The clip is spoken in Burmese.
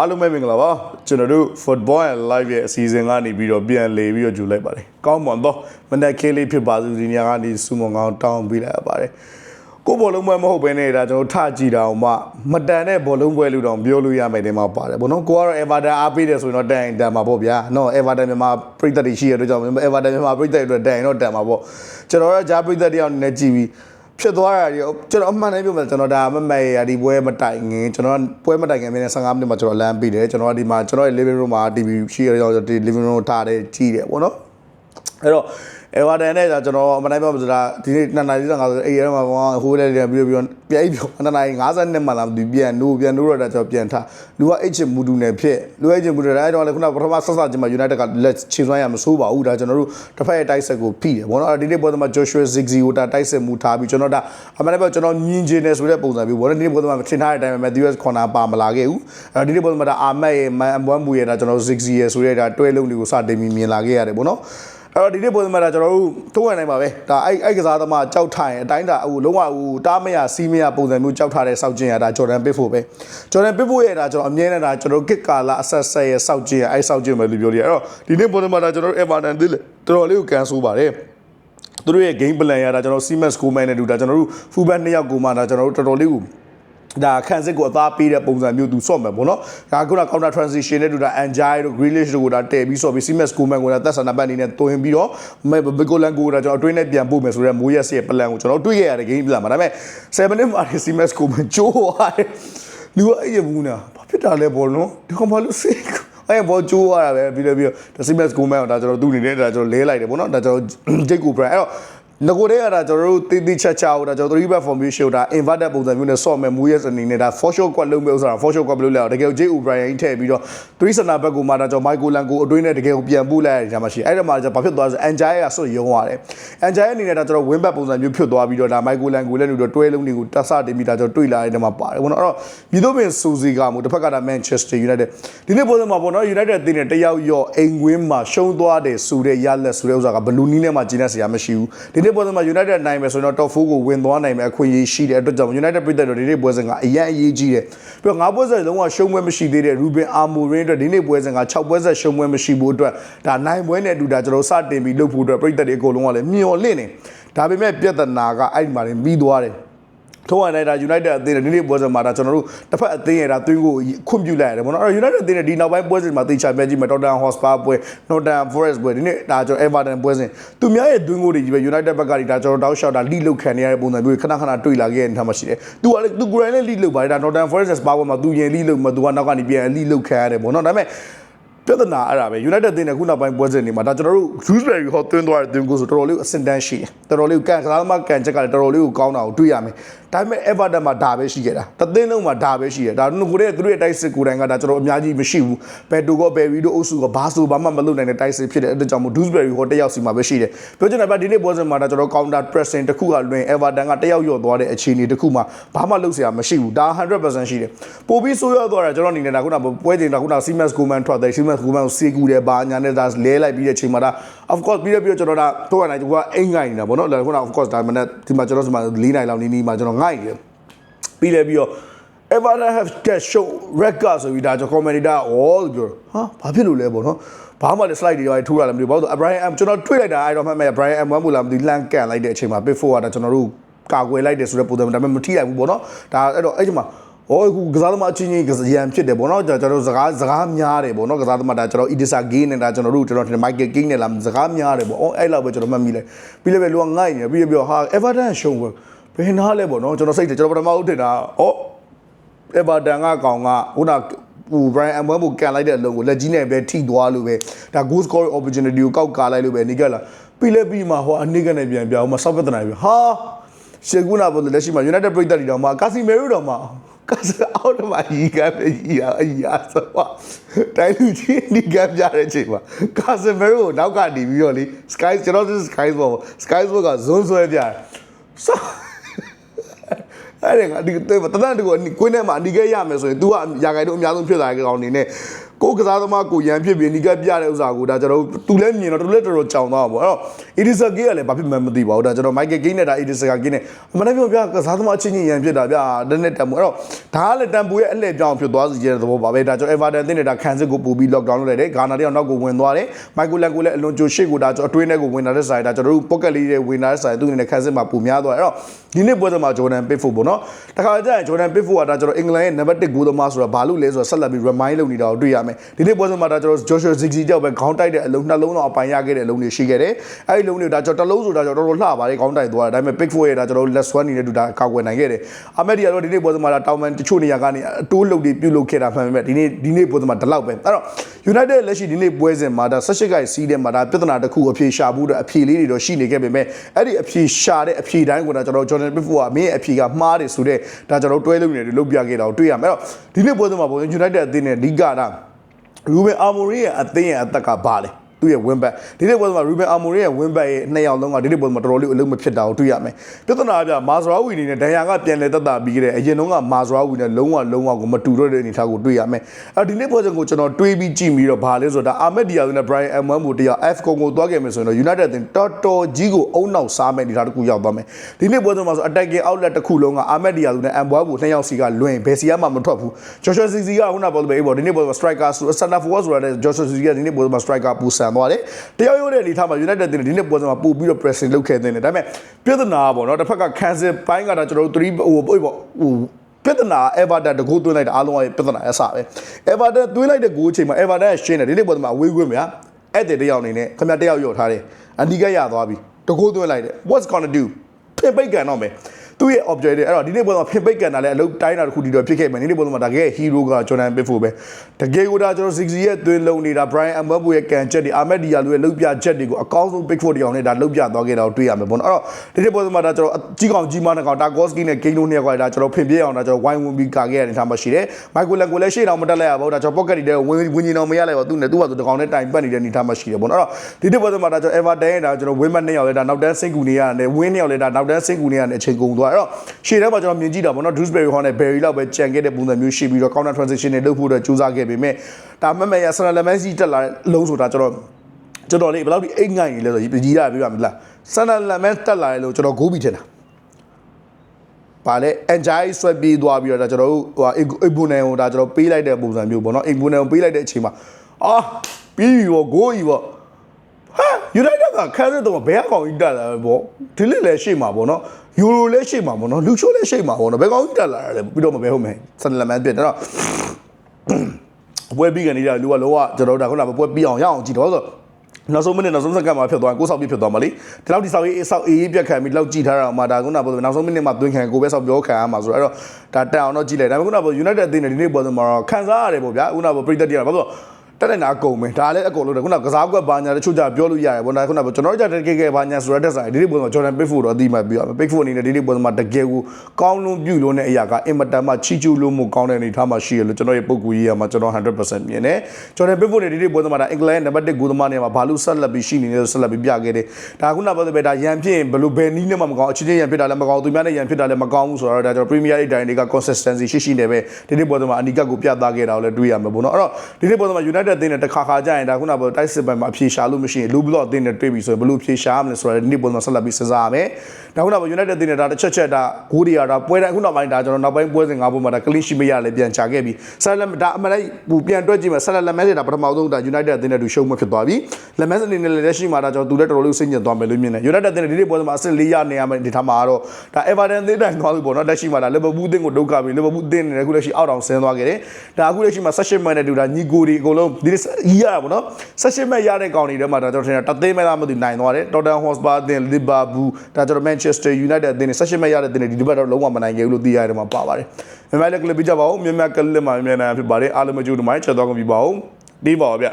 အားလုံးပဲမင်္ဂလာပါကျွန်တော်တို့ Football and Live ရဲ့အစီအစဉ်ကနေပြီးတော့ပြန်လေပြီးတော့ကြိုလိုက်ပါတယ်ကောင်းမွန်တော့မနက်ခင်းလေးဖြစ်ပါစုဒီညကနေစူမွန်ကောင်းတောင်းပေးလိုက်ရပါတယ်ကိုဘောလုံးပွဲမဟုတ်ဘဲနဲ့ဒါကျွန်တော်ထကြည့်တာအောင်မှမတန်တဲ့ဘောလုံးပွဲလို့တောင်ပြောလို့ရမယ်တင်မှာပါတယ်ဘောနော်ကိုကတော့ Everton အားပေးတယ်ဆိုရင်တော့တန်ရင်တန်မှာပေါ့ဗျာနော် Everton မြန်မာပြည်သက်တွေရှိရတဲ့ကြောင့် Everton မြန်မာပြည်သက်တွေအတွက်တန်ရင်တော့တန်မှာပေါ့ကျွန်တော်ကဂျာပြည်သက်တယောက်အနေနဲ့ကြည့်ပြီး ဖြစ်သွားတာဒီကျွန်တော်အမှန်တမ်းပြောမယ်ကျွန်တော်ဒါမမရဒီပွဲမတိုင်ငင်ကျွန်တော်ပွဲမတိုင်ငင်မင်းနဲ့15မိနစ်မှာကျွန်တော်လမ်းပြီးတယ်ကျွန်တော်ဒီမှာကျွန်တော်ရဲ့ living room မှာ TV ရှိရတော့ဒီ living room ထားတယ်ကြည့်တယ်ပေါ့နော် အဲ့တော့အဲဝါဒန်နဲ့ကျွန်တော်အမှန်တမ်းပြောမှာဆိုတာဒီနေ့နှစ်နာရီ55ဆိုအေးရဲမှာဟိုးလဲပြန်ပြီးပြီးပြန်ပြီးနှစ်နာရီ50နှစ်မှလာဒီပြန်နိုးပြန်နိုးတော့ကျွန်တော်ပြန်ထားလူကအိတ်ချင်မူတူနဲ့ဖြစ်လူအိတ်ချင်မူတူနဲ့အဲ့တော့လေခုနပထမဆက်ဆက်ချင်းမှာ United ကလက်ချေစွမ်းရမစိုးပါဘူးဒါကျွန်တော်တို့တစ်ဖက်ရဲ့တိုက်ဆက်ကိုဖိတယ်ဘောနော်ဒီနေ့ပွဲမှာ Joshua Ziggy ကိုတာတိုက်ဆက်မူထားပြီးကျွန်တော်ဒါအမှန်တမ်းပြောကျွန်တော်မြင်ချင်တယ်ဆိုတဲ့ပုံစံမျိုးဘောနော်ဒီနေ့ပွဲမှာထင်ထားတဲ့အတိုင်းပဲ Matthews Corner ပါမလာခဲ့ဘူးအဲ့ဒီနေ့ပွဲမှာဒါအာမက်ရဲ့မန်အပွမ်းမူရဲ့ဒါကျွန်တော် Ziggy ရဲ့ဆိုတဲ့ဒါတွဲလုံးတွေကိုစတင်ပြီးမြင်လာခဲ့ရတယ်ဘောနော် အဲ့တော့ဒီနေ့ပုံစံမှာဒါကျွန်တော်တို့ထုံးရနိုင်ပါပဲဒါအဲ့အဲ့ကစားသမားကြောက်ထိုင်အတိုင်းဒါဟိုလုံးဝဟိုတားမရစီးမရပုံစံမျိုးကြောက်ထားတဲ့စောက်ကျင်ရဒါဂျော်ဒန်ပစ်ဖို့ပဲဂျော်ဒန်ပစ်ဖို့ရဲ့ဒါကျွန်တော်အမြဲတမ်းဒါကျွန်တော်ကစ်ကာလာအဆက်ဆက်ရဲ့စောက်ကျင်ရအဲ့စောက်ကျင်ပဲလို့ပြောလို့ရအဲ့တော့ဒီနေ့ပုံစံမှာဒါကျွန်တော်တို့ Everton သိလေတော်တော်လေးကိုကန်ဆိုးပါတယ်သူတို့ရဲ့ game plan ရတာကျွန်တော် Siemens Coleman နဲ့တူတာကျွန်တော်တို့ fullback နှစ်ယောက်ကိုမှဒါကျွန်တော်တို့တော်တော်လေးကို ဒါခန့်စစ်ကိုအသားပေးတဲ့ပုံစံမျိုးသူစော့မယ်ပေါ့နော်။ဒါခုန counter transition နဲ့တူတာ Anjay တို့ Grealish တို့ကဒါတည်ပြီးစော့ပြီး Siemens Coleman ကိုဒါသက်ဆန္ဒပတ်အနေနဲ့တွင်ပြီးတော့ Bekolan ကိုဒါကျွန်တော်အတွင်းနဲ့ပြန်ပို့မယ်ဆိုတော့မိုးရက်စီရဲ့ plan ကိုကျွန်တော်တွေးခဲ့ရတဲ့ game plan မှာဒါပေမဲ့7 minute မှာ Siemens Coleman ကျိုးသွားတယ်။လူကအဲ့ရဘူးနာဘာဖြစ်တာလဲဘောနော်ဒီကောင်ဘာလို့စိတ်အဲ့ဘောကျိုးရတာပဲပြီးတော့ပြီးတော့ဒါ Siemens Coleman ကိုဒါကျွန်တော်သူ့အနေနဲ့ဒါကျွန်တော်လဲလိုက်တယ်ပေါ့နော်ဒါကျွန်တော် Jake Cooper အဲ့တော့ ငကိုတဲ့ကဒါကျွန်တော်တို့တိတိချက်ချအောင်ဒါကျွန်တော်3 back formation ဒါ inverted ပုံစံမျိုးနဲ့ဆော့မယ်မူရဲ့စနေနဲ့ဒါ for shot quad လုံးမျိုးဆိုတာ for shot quad ဘယ်လိုလဲတကယ် Jay O'Brien ထည့်ပြီးတော့3 center back ကိုမှဒါကျွန်တော် Michael Lang ကိုအတွင်းနဲ့တကယ်ကိုပြန်ပို့လိုက်ရတဲ့ညမှာရှိအဲ့ဒါမှကျွန်တော်ဘာဖြစ်သွားလဲဆို Anjay ကဆွတ်ရုံရတယ် Anjay အနေနဲ့ဒါကျွန်တော် win back ပုံစံမျိုးဖြစ်သွားပြီးတော့ဒါ Michael Lang ကိုလည်းလို့တွဲလုံးတွေကိုတက်ဆတင်ပြီးဒါကျွန်တော်တွေ့လာတဲ့ညမှာပါတယ်ဘောနော်အဲ့တော့မြေတို့ပင်စူစီကမှုတစ်ဖက်ကဒါ Manchester United ဒီနေ့ပုံစံမှာပေါ့နော် United အသင်းနဲ့တယောက်ရော့အိမ်ဝင်းမှာရှုံးသွားတယ်ဆိုတဲ့ရလက်ဆိုတဲ့ဥစ္စာကဘလူးနီးနဲ့မှကျင်းတဲ့ဆရာမရှိဘူးဒီနေ့ပုံစံမှာ United နိုင်မယ်ဆိုရင်တော့ top 4ကိုဝင်သွားနိုင်မယ်အခွင့်အရေးရှိတဲ့အတွက်ကြောင့် United ပြည်သက်တော်ဒီနေ့ပွဲစဉ်ကအရန်အရေးကြီးတယ်ပြီးတော့ငါးပွဲစဉ်လုံးဝရှုံးပွဲမရှိသေးတဲ့ Ruben Amorim အတွက်ဒီနေ့ပွဲစဉ်က6ပွဲဆက်ရှုံးပွဲမရှိဘူးအတွက်ဒါနိုင်ပွဲနဲ့အတူဒါကျွန်တော်စတင်ပြီးလုပ်ဖို့အတွက်ပြည်သက်တွေအကုန်လုံးကလည်းမျော်လင့်နေဒါပေမဲ့ပြဿနာကအဲ့ဒီမှာနေပြီးသွားတယ် ထုံးရတဲ့ဒါ United အသင်းနဲ့ဒီနေ့ပွဲစဉ်မှာဒါကျွန်တော်တို့တစ်ဖက်အသင်းရဲ့ဒါသွင်းကိုခွင့်ပြုလိုက်ရတယ်ပေါ့နော်အဲ့တော့ United အသင်းနဲ့ဒီနောက်ပိုင်းပွဲစဉ်မှာသိချပြကြည့်မယ် Tottenham Hotspur ပွဲ Nottingham Forest ပွဲဒီနေ့ဒါကျွန်တော် Everton ပွဲစဉ်သူများရဲ့သွင်းကိုတွေကြီးပဲ United ဘက်ကဒီဒါကျွန်တော်တောက်လျှောက်ဒါလိလုတ်ခံနေရတဲ့ပုံစံမျိုးခဏခဏတွေ့လာခဲ့တဲ့ထားမှရှိတယ်သူကလည်းသူကိုယ်တိုင်လည်းလိလုတ်ပါတယ်ဒါ Nottingham Forest Spur ပွဲမှာသူရင်လိလုတ်မှာသူကနောက်ကနေပြန်လိလုတ်ခံရတယ်ပေါ့နော်ဒါပေမဲ့ပြဿနာအဲ့ဒါပဲ United တင်းတဲ့ခုနောက်ပိုင်းပွဲစဉ်တွေမှာဒါကျွန်တော်တို့ Shrewsbury ဟောသွင်းသွားတဲ့သွင်းကိုဆိုတော်တော်လေးကိုအဆင့်တန်းရှိတယ်တော်တော်လေးကိုကန်ကစားသမားကန်ချက်ကလည်းတော်တော်လေးကိုကောင်းတာကိုတွေ့ရမယ် ဒါပေမဲ့ Everton မှာဒါပဲရှိခဲ့တာတသင်းလုံးမှာဒါပဲရှိတယ်ဒါတို့ကိုရဲ့သူတို့ရဲ့တိုက်စစ်ကိုယ်တိုင်ကဒါကျွန်တော်အများကြီးမရှိဘူးဘယ်တူကောဘယ်ဝီတို့အုပ်စုကဘာဆိုဘာမှမလုပ်နိုင်တဲ့တိုက်စစ်ဖြစ်တဲ့အတွက်ကြောင့်မို့ Dewsbury ဟောတယောက်စီမှာပဲရှိတယ်ပြောချင်တာကဒီနေ့ပွဲစဉ်မှာဒါကျွန်တော် counter pressing တစ်ခုကလွင် Everton ကတယောက်ယော့သွားတဲ့အခြေအနေတစ်ခုမှာဘာမှလုပ်စရာမရှိဘူးဒါ100%ရှိတယ်ပိုပြီးဆိုးရွားသွားတာကျွန်တော်အနေနဲ့ဒါခုနပွဲချိန်ဒါခုန Siemens Goman ထွက်တယ် Siemens Goman ကိုစေကူတယ်ဘာညာနဲ့ဒါလဲလိုက်ပြီးတဲ့ချိန်မှာဒါ of course ပြီးတော့ပြီးတော့ကျွန်တော်ဒါတော့နိုင်သူကအိမ်ငိုင်နေတာဗောနော်ဒါခုန of course ဒါမနေ့ဒီမှာကျွန်တော်ဒီမှာ၄နိုင်လောက်နီးနီးမှာကျွန်တော်ငိုက်တယ်ပြီးလဲပြီးတော့ Everton have get show record ဆိုပြီးဒါကျွန်တော် commentator ဩလို့ပြောဟာဘာဖြစ်လို့လဲပေါ့နော်ဘာမှလည်း slide တွေရောထိုးရလည်းမသိဘူးဘာလို့ဆို Brian M ကျွန်တော်တွေ့လိုက်တာအဲ့တော့မှတ်မဲ့ Brian M ဝမ်းမူလာမသိလန့်ကန်လိုက်တဲ့အချိန်မှာ bit forward ကကျွန်တော်တို့ကာကွယ်လိုက်တယ်ဆိုတဲ့ပုံစံမျိုးဒါပေမဲ့မထိလိုက်ဘူးပေါ့နော်ဒါအဲ့တော့အဲ့ဒီမှာဟောအခုကစားသမားအချင်းချင်းရန်ဖြစ်တယ်ပေါ့နော်ကျွန်တော်စကားစကားများတယ်ပေါ့နော်ကစားသမားဒါကျွန်တော် Idrissa Gueye နဲ့ဒါကျွန်တော်တို့ကျွန်တော် Michael King နဲ့လာစကားများတယ်ပေါ့အော်အဲ့လောက်ပဲကျွန်တော်မှတ်မိလိုက်ပြီးလည်းပဲလူကငိုက်နေပြီးပြီးဟာ Everton ရှုံးပဲ ဘယ်နာလဲပေါ့နော်ကျွန်တော်စိတ်တယ်ကျွန်တော်ပထမဦးထင်တာဩ Everton ကကောင်ကခုနဟို Brian M1 ကိုကန်လိုက်တဲ့အလုံးကိုလက်ကြီးနဲ့ပဲထိသွားလို့ပဲဒါ goal scoring opportunity ကိုကောက်ကာလိုက်လို့ပဲနေကလာပြီးလဲပြီးမှဟိုအနိကနေပြန်ပြောင်းမှစောက်ပြဿနာပြီဟာရှေကူနာပေါ်လက်ရှိမှာ United ပြည်သက်တွေတော့မှကာစီမဲရိုတော့မှကာစအောက်မှာရီကပဲရီရအရာဆိုတော့တိုင်းလူကြီးဒီကပြတဲ့ချိန်မှာကာစီမဲရိုနောက်ကနေပြီးတော့လေ Sky ကျွန်တော် Sky ဘော Sky ဘောကဇွန်းဆွဲပြတယ်ဆော အဲ့ဒါကဒီတတန်တူကိုကွင်းထဲမှာအနီးကဲရမယ်ဆိုရင် तू ကရာဂိုင်တို့အများဆုံးဖြစ်လာတဲ့ကောင်အနေနဲ့ ကိုကစားသမားကိုရန်ဖြစ်ပြီးနီကပ်ပြတဲ့ဥစ္စာကိုဒါကျွန်တော်သူလည်းမြင်တော့သူလည်းတော်တော်ကြောင်သွားပါဘောအဲ့တော့ Edisa Gay ကလည်းဘာဖြစ်မှန်းမသိပါဘူးဒါကျွန်တော် Michael Gay နဲ့ဒါ Edisa Gay နဲ့မနေ့ပြောပြကစားသမားချင်းချင်းရန်ဖြစ်တာဗျာတနေ့တံပူအဲ့တော့ဒါကလည်းတံပူရဲ့အလှည့်ပြောင်းဖြစ်သွားစီတဲ့သဘောပါပဲဒါကျွန်တော် Everton တင်းနေတာခံစစ်ကိုပူပြီး lockdown လုပ်လိုက်တယ်ဂါနာတွေကနောက်ကိုဝင်သွားတယ် Michael Lang ကိုလည်းအလွန်ကြိုရှေ့ကိုဒါကျွန်တော်အတွင်းထဲကိုဝင်လာတဲ့ဆိုင်ဒါကျွန်တော်တို့ pocket လေးတွေဝင်လာတဲ့ဆိုင်သူ့အနေနဲ့ခံစစ်မှာပူများသွားတယ်အဲ့တော့ဒီနေ့ပွဲစဉ်မှာ Jordan Pickford ပေါ့နော်တခါကျရင် Jordan Pickford ကဒါကျွန်တော်အင်္ဂလန်ရဲ့ number 1 goal သမားဆိုတာဘာလို့လဲဆိုတော့ဆက်လက်ပြီး remind လုပ်နေတာကိုတွေ့ရမယ်ဒီနေ့ပွဲစဉ်မှာဒါကျွန်တော် Joshua Ziggy ကြောက်ပဲခေါင်းတိုက်တဲ့အလုံးနှလုံးတော့အပိုင်ရခဲ့တဲ့အလုံးတွေရှိခဲ့တယ်အဲ့ဒီလုံးတွေဒါကျွန်တော်တစ်လုံးဆိုတာကျွန်တော်တော်တော်လှပါတယ်ခေါင်းတိုက်သွားတယ်ဒါပေမဲ့ Pickford ရဲ့ဒါကျွန်တော် less one နေတဲ့တူဒါကောက်ွယ်နိုင်ခဲ့တယ်အမက်ဒီကတော့ဒီနေ့ပွဲစဉ်မှာဒါတောင်မန်တချို့နေရာကနေအတိုးလုတ်တွေပြုတ်လုတ်ခဲ့တာမှန်ပေမဲ့ဒီနေ့ဒီနေ့ပွဲစဉ်မှာဒီလောက်ပဲအဲ့တော့ United လက်ရှိဒီနေ့ပွဲစဉ်မှာဒါ18ကိုက်စီးတဲ့မှာဒါပြဿနာတစ်ခုအဖြေရှာဖို့အတွက်အဖြေလေးတွေတော့ရှိနေခဲ့ပေမဲ့အဲ့ဒီအဖြေရှာတဲ့အဖြေတိုင်းကိုဒါကျွန်တော် Jordan Pickford ကမင်းရဲ့အဖြေကမှားတယ်ဆိုတော့ဒါကျွန်တော်တွဲလုံးနေတယ်လုတ်ပြခဲ့တာကိုတွေ့ရမယ်အဲ့တော့ဒီနေ့ပွဲစဉ်မှာပုံ United အသင်းနဲ့လိဂါဒါ ရူဘင်အာမိုရီရဲ့အသင်းရဲ့အသက်ကဘာလဲ သူ့ရဲ့ဝင်းဘက်ဒီနေ့ပွဲမှာရူဘင်အာမိုရီရဲ့ဝင်းဘက်ရဲ့နှစ်ယောက်လုံးကဒီနေ့ပွဲမှာတော်တော်လေးအလုံးမဖြစ်တာကိုတွေ့ရမယ်ပြဿနာကပြမာဇရာဝီနေနဲ့ဒန်ယာကပြန်လဲတက်တာပြီးခဲ့တဲ့အရင်တုန်းကမာဇရာဝီနဲ့လုံးဝလုံးဝကိုမတူတော့တဲ့အနေအထားကိုတွေ့ရမယ်အဲဒီနေ့ပွဲစဉ်ကိုကျွန်တော်တွေးပြီးကြည့်ပြီးတော့ဘာလဲဆိုတော့အာမက်ဒီယာနဲ့ Brian M1 ကိုတရား F ကုံကိုသွားခဲ့မယ်ဆိုရင်တော့ United တင်တော်တော်ကြီးကိုအုံနောက်စားမယ်အနေအထားတစ်ခုရောက်သွားမယ်ဒီနေ့ပွဲစဉ်မှာဆို attacking outlet တစ်ခုလုံးကအာမက်ဒီယာနဲ့ M1 ကိုနှစ်ယောက်စီကလွင်ဘယ်စီကမှမထွက်ဘူး Joshua Ziggy ကခုနပေါ်ပဲပေါ့ဒီနေ့ပွဲမှာ striker ဆို center forward ဆိုရတဲ့ Joshua Ziggy ကဒီနေ့ပွဲမှာ striker ပူဆန်သွားတယ်တယောက်ရိုးတဲ့အနေထားမှာ United တင်ဒီနေ့ပွဲမှာပို့ပြီးတော့ pressing လုပ်ခဲ့တဲ့တယ်ဒါပေမဲ့ပြဿနာပေါ့နော်တစ်ဖက်က cancel ပိုင်းကတော့ကျွန်တော်တို့3ဟိုပေါ့ဟိုပြဿနာ Everton တကူသွင်းလိုက်တာအားလုံးရဲ့ပြဿနာအစပဲ Everton သွင်းလိုက်တဲ့ဂိုးချိန်မှာ Everton ရဲ့ရှင်းတယ်ဒီနေ့ပွဲမှာအဝေးကွင်းဗျာအဲ့တဲ့တယောက်အနေနဲ့ခင်ဗျတယောက်ရော့ထားတယ်အနီကရသွားပြီတကူသွင်းလိုက်တယ် what's gonna do ဖိပိတ်ကန်တော့မယ် သူ့ရဲ့ objective အဲ့တော့ဒီနေ့ပွဲမှာဖိပိတ်ကန်တာလည်းအလုပ်တိုင်းတာတစ်ခုတည်းတော့ဖြစ်ခဲ့မယ်ဒီနေ့ပွဲမှာဒါကဲ hero က Jordan Pickford ပဲတကယ်ကိုဒါကျွန်တော် 60ရဲ့သွင်းလုံးနေတာ Brian Mbeumo ရဲ့ကန်ချက်တွေ Ahmed Diallo ရဲ့လှုပ်ပြချက်တွေကိုအကောင်းဆုံး Pickford တရားနဲ့ဒါလှုပ်ပြသွားခဲ့တာကိုတွေ့ရမယ်ပေါ့နော်အဲ့တော့ဒီနေ့ပွဲမှာဒါကျွန်တော်ကြီးကောင်ကြီးမနှကောင် Tarkovsky နဲ့ Kane တို့နှစ်ယောက်ကဒါကျွန်တော်ဖင်ပြအောင်ဒါကျွန်တော်ဝိုင်းဝန်းပြီးကာခဲ့ရတဲ့ထားမှရှိတယ် Michael Lang ကိုလည်းရှေ့တောင်မတက်လိုက်ရပါဘူးဒါကျွန်တော် pocket တွေဝင်ဝင်ကြီးအောင်မရလိုက်ပါဘူးသူနဲ့သူ့ဟာသူတကောင်နဲ့တိုင်ပတ်နေတဲ့အနေထားမှရှိတယ်ပေါ့နော်အဲ့တော့ဒီနေ့ပွဲမှာဒါကျွန်တော် Everton ရဲ့ဒါကျွန်တော် win နှစ်ယောက်လည်းဒါနောက်တန်းစိတ်ကူနေရတယ် win နှစ်ယောက်လည်းဒါနောက်တန်းစိတ်ကူနေရတဲ့အချိန်ကုန်သွားအဲ့တော့ရှေ့ထဲမှာကျွန်တော်မြင်ကြည့်တာပေါ့နော် Dewsbury Hall နဲ့ Berry လောက်ပဲကြံခဲ့တဲ့ပုံစံမျိုးရှိပြီးတော့ counter transition တွေလုပ်ဖို့အတွက်ကြိုးစားခဲ့ပေမဲ့ဒါမှမဟုတ်ရဆရာလက်မန်စီတက်လာတဲ့လုံးဆိုတာကျွန်တော်ကျွန်တော်လေးဘယ်လောက်ဒီအိတ်ငိုင်နေလဲဆိုကြီးရပြပါမလားဆန္ဒလက်မန်တက်လာတယ်လို့ကျွန်တော်ဂိုးပြီးထင်တာပါလေ enjoy ဆွဲပြေးသွားပြီးတော့ဒါကျွန်တော်တို့ဟိုအိဘူနယ်ကိုဒါကျွန်တော်ပေးလိုက်တဲ့ပုံစံမျိုးပေါ့နော်အိဘူနယ်ကိုပေးလိုက်တဲ့အချိန်မှာအာပြီးပြီပေါ့ဂိုးကြီးပေါ့ဟာ United ကခန်းစစ်တော့ဘယ်အကောင်ကြီးတက်လာလဲပေါ့ဒီလစ်လည်းရှေ့မှာပေါ့နော်ယူရိုလည်းရှေ့မှာပေါ့နော်လူချိုးလည်းရှေ့မှာပေါ့နော်ဘယ်ကောင်ကြီးတက်လာလဲပြီးတော့မပဲဟုတ်မယ်ဆန်လမန်ပြတ်တော့ပွဲပြီးကနေကြလူကလောကကျွန်တော်တို့ဒါခုနကပွဲပြီးအောင်ရအောင်ကြည့်တော့ဆိုနောက်ဆုံးမိနစ်နောက်ဆုံးစက္ကန့်မှာဖြစ်သွားကိုဆောက်ပြဖြစ်သွားမှာလေဒီလောက်ဒီဆောက်ရေးဆောက်အေးပြတ်ခံပြီးလောက်ကြည့်ထားတာမှဒါခုနကပြောနောက်ဆုံးမိနစ်မှာသွင်းခံကိုပဲဆောက်ပြောခံရမှာဆိုတော့အဲ့တော့ဒါတက်အောင်တော့ကြည့်လိုက်ဒါပေမဲ့ခုနကပြော United အသင်းနဲ့ဒီနေ့ပေါ်မှာတော့ခံစားရတယ်ပေါ့ဗျာခုနကပြောပြည်သက်တည်းကဘာလို့ တက်တဲ့နာအကုန်ပဲဒါလည်းအကုန်လုံးတယ်ခုနကစားကွက်ဘာညာတချို့ကြပြောလို့ရတယ်ဘောဒါခုနကကျွန်တော်တို့ကြတက်ခဲ့ခဲ့ဘာညာဆိုရတဲ့ဆိုင်ဒီနေ့ပုံမှာ Jordan Pickford တော့အတိမတ်ပြီးရမယ် Pickford အနေနဲ့ဒီနေ့ပုံမှာတကယ်ကိုကောင်းလုံးပြုလို့တဲ့အရာကအင်မတန်မှချီကျူးလို့မကောင်းတဲ့အနေထားမှာရှိရလို့ကျွန်တော်ရဲ့ပုံကူကြီးရမှာကျွန်တော်100%မြင်တယ် Jordan Pickford နဲ့ဒီနေ့ပုံမှာဒါအင်္ဂလန်နံပါတ်1ဂိုးသမားနေမှာဘာလို့ဆက်လက်ပြီးရှိနေလဲဆက်လက်ပြီးပြခဲ့တယ်ဒါခုနကပြောတဲ့ပဲဒါရန်ဖြစ်ရင်ဘလို့ဘယ်နည်းနဲ့မှမကောင်းအချင်းချင်းရန်ဖြစ်တာလည်းမကောင်းသူများနဲ့ရန်ဖြစ်တာလည်းမကောင်းဘူးဆိုတော့ဒါကျွန်တော် Premier League တိုင်းတွေက consistency ရှိရှိနေပဲဒီနေ့ပုံမှာအနီကတ်ကိုပြသခဲ့တာကိုလည်းတွေ့ရမှာပေါ့နော်အဲ့တော့ဒီနေ့ပုံမှာ United အသင်းနဲ့တစ်ခါခါကြရင်ဒါခုနကတိုက်စစ်ပိုင်းမှာအဖြေရှာလို့မရှိရင်လူဘလော့အသင်းနဲ့တွေ့ပြီဆိုရင်ဘလို့ဖြေရှာရမလဲဆိုတော့ဒီနေ့ပုံမှာဆက်လက်ပြီးစဉ်းစားရမယ်ဒါခုနက United အသင်းနဲ့ဒါတစ်ချက်ချက်ဒါဂိုးတွေရတာပွဲတိုင်းခုနောက်ပိုင်းဒါကျွန်တော်နောက်ပိုင်းပွဲစဉ်၅ပွဲမှာဒါ clean sheet မရလည်းပြန်ချခဲ့ပြီဆက်လက်ဒါအမှန်တိုင်းပြန်တွက်ကြည့်မယ်ဆက်လက်လက်မဲစစ်ဒါပထမဆုံးဒါ United အသင်းနဲ့တူရှုံးမှဖြစ်သွားပြီလက်မဲစစ်အနေနဲ့လက်ရှိမှာဒါကျွန်တော်သူလည်းတော်တော်လေးစိတ်ညစ်သွားမယ်လို့မြင်တယ် United အသင်းနဲ့ဒီနေ့ပွဲမှာအဆင့်၄ရနေရမယ်ဒီထားမှာတော့ဒါ Everton အသင်းတိုင်းသွားပြီပေါ့နော်လက်ရှိမှာဒါ Liverpool အသင်းကိုဒုက္ခပြီ Liverpool အသင်းနဲ့အခုလက်ရှိအောက်တောင်ဆင်းသွားခဲ့တယ်ဒါအခုလက်ရှိမှာ16မှတ်နဲ့တူဒါညီကိုဒီအကုန်လုံးဒီကြီးရတာပေါ့နော်16မှတ်ရတဲ့ကောင်တွေထဲမှာဒါကျွန်တော်ထင်တာတသိန်းမဲ့လားမသိနိုင်သွားတယ် Tottenham Hotspur အသင်း Liverpool ဒါကျွန်တော် Manchester United အသင်းနဲ့16မှတ်ရတဲ့အသင်းတွေဒီတစ်ပတ်တော့လုံးဝမနိုင်ခဲ့ဘူးလို့သိရတယ်မှာပါပါတယ်မြန်မာလည်းကလပ်ပြကြပါဦးမြန်မာကလပ်မှာမြန်မာနိုင်ဖြစ်ပါတယ်အားလုံးမကြိုးတမိုင်းချက်တော့ကြပြီပါဦးဒီပါဗျ